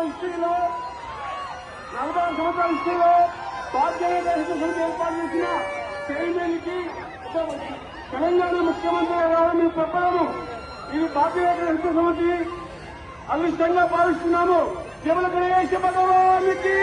సంవత్సరాల హిస్టరీలో నలభై ఆరు సంవత్సరాల హిస్టరీలో భారతీయ దేశ సమితి ఏర్పాటు చేసిన చైర్మన్కి తెలంగాణ ముఖ్యమంత్రి అవ్వాలని మేము చెప్పలేము ఇది భారతీయ దేశ సమితి అవిష్టంగా భావిస్తున్నాము జమల గణేశ భగవానికి